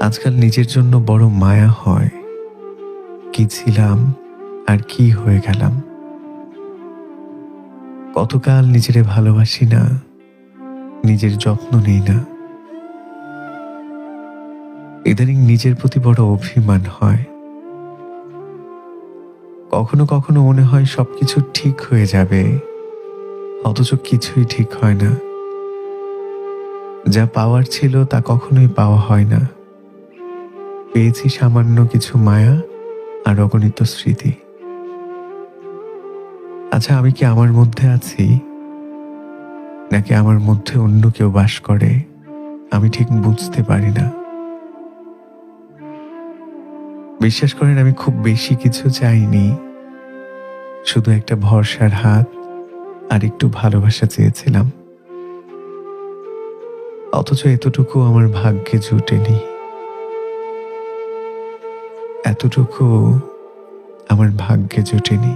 আজকাল নিজের জন্য বড় মায়া হয়। কি ছিলাম আর কি হয়ে গেলাম। কতকাল নিজেরে ভালোবাসি না, নিজের যত্ন নেই না। ইদানিং নিজের প্রতি বড় অভিমান হয়। কখনো কখনো মনে হয় সবকিছু ঠিক হয়ে যাবে, অথচ কিছুই ঠিক হয় না। যা পাওয়ার ছিল তা কখনোই পাওয়া হয় না। পেয়েছি সামান্য কিছু মায়া আর অগণিত স্মৃতি। আচ্ছা আমি কি আমার মধ্যে আছি? নাকি আমার মধ্যে অন্য কেউ বাস করে? আমি ঠিক বুঝতে পারি না। বিশ্বাস করেন, আমি খুব বেশি কিছু চাইনি। শুধু একটা ভরসার হাত আর একটু ভালোবাসা চেয়েছিলাম। অথচ এতটুকু আমার ভাগ্যে জুটেনি। এতটুকু আমার ভাগ্যে জুটেনি।